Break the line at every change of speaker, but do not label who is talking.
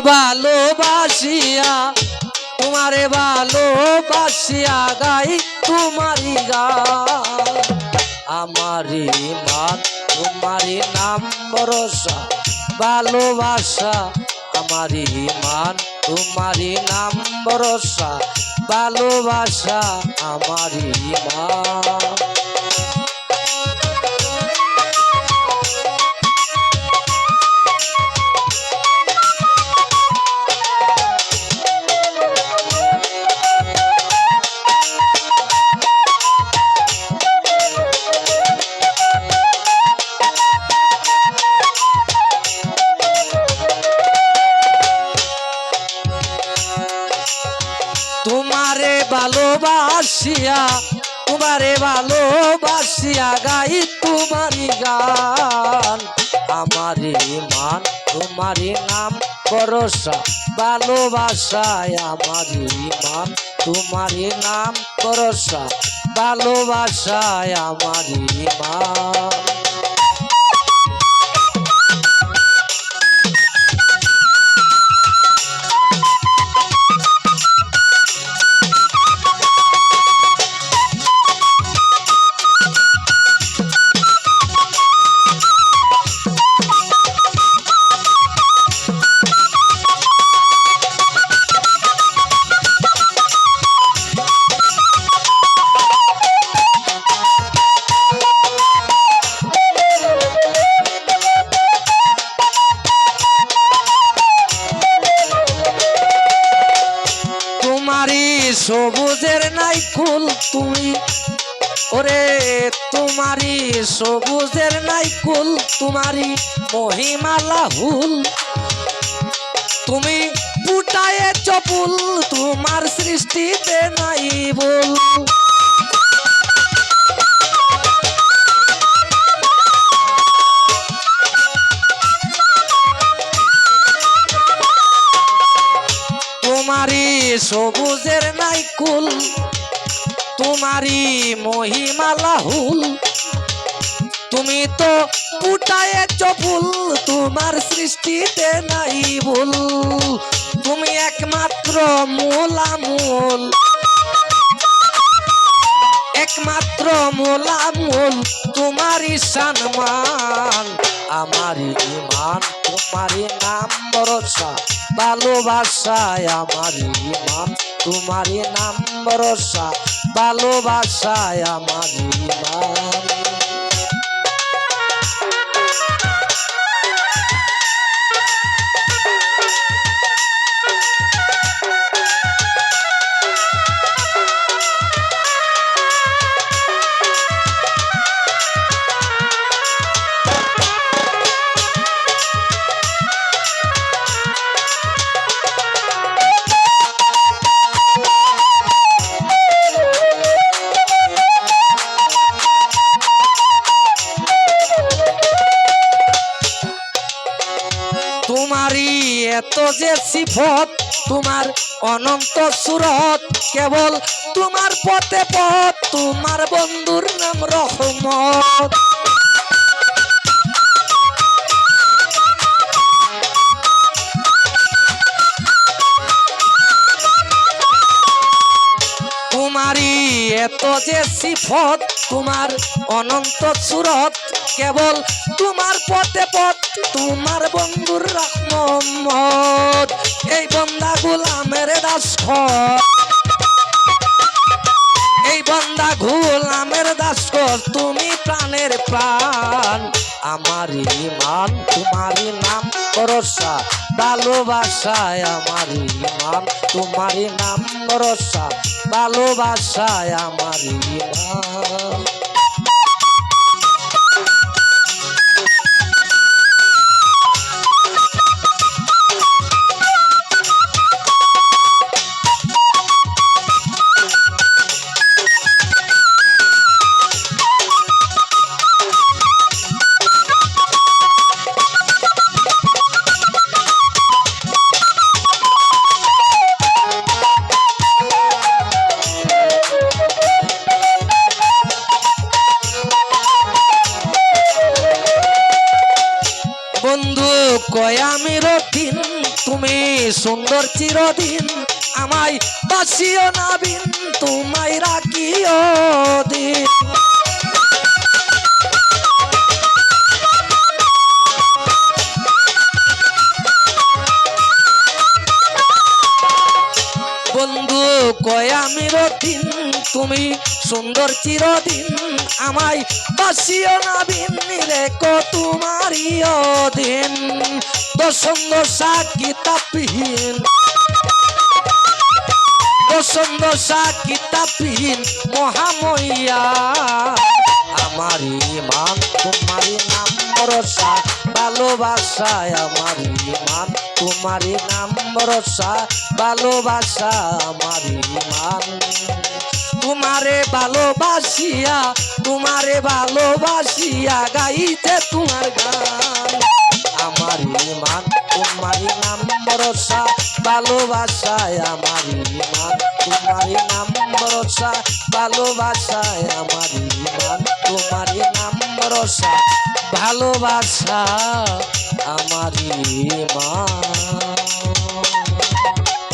ভালোবাসিয়া, তোমারে ভালোবাসিয়া গাই তোমারি গান। আমারি মান তোমারি নাম ভরসা, ভালোবাসা। আমারি মান তোমারি নাম ভরসা, ভালোবাসা। আমারি মান তোমারে ভালোবাসিয়া তোমারে ভালোবাসিয়া গাই তোমারি গান। আমারি মান, তোমারি নাম, ভরসা, ভালোবাসায় আমারি মান, তোমারি নাম, ভরসা, ভালোবাসায় আমারি মান। সবুজের নাই কুল তুমি। ওরে তোমারি সবুজের নাই কুল তোমারি মহিমালা হুল তুমি পুটায়ে চপুল তোমার সৃষ্টিতে নাই বল তোমারি মহিমালা হুল তুমি তো পুটায় চপুল তোমার সৃষ্টিতে নাই ভুল। তুমি একমাত্র মূলামূল। একমাত্র মূলামূল, তোমারই সম্মান। আমারই ইমান তোমারই নাম ভরসা ভালোবাসায় আমারই ইমান তোমারই নাম ভরসা ভালোবাসায় আমারই ইমান। যে সিফত, তোমার অনন্ত সুরত, কেবল তোমার পথে পথ, তোমার বন্ধুর নাম রহমত। তোমারই এত যে সিফত, তোমার অনন্ত সুরত কেবল তোমার পথে পথ, তোমার বন্ধুর রহমত। এই বন্দা গুলামের দাস এই বন্দা গুলামের দাস তুমি প্রাণের প্রাণ। আমারই ইমান তোমারই নাম ভরসা, ভালোবাসায় আমারই ইমান তোমারই নাম ভরসা, ভালোবাসায় কয় আমি রতিন তুমি সুন্দর চিরদিন আমায় বাসিও না বিন তোমায় রাখিও। বন্ধু, কয় আমি দিন তুমি সুন্দর চিরদিন আমায় বাসিও না বিন্নিরে কো তোমারই দিন দশন্দ সাকি তাপিহীন। দশন্দ সাকি তাপিহীন মহাময়া আমার ইমান তোমারই নাম। ভরসা, ভালোবাসায় আমার ইমান। তোমারই নাম ভরসা ভালোবাসা আমার ইমান। তোমারে ভালোবাসিয়া তোমারে ভালোবাসিয়া গাইতে তোমার গান। আমার ইমান তোমারই নাম ভরসা ভালোবাসায় আমার ইমান। তোমারই নাম ভরসা ভালোবাসায় আমার ইমান। তোমারই নাম ভরসা ভালোবাসা আমার ইমান।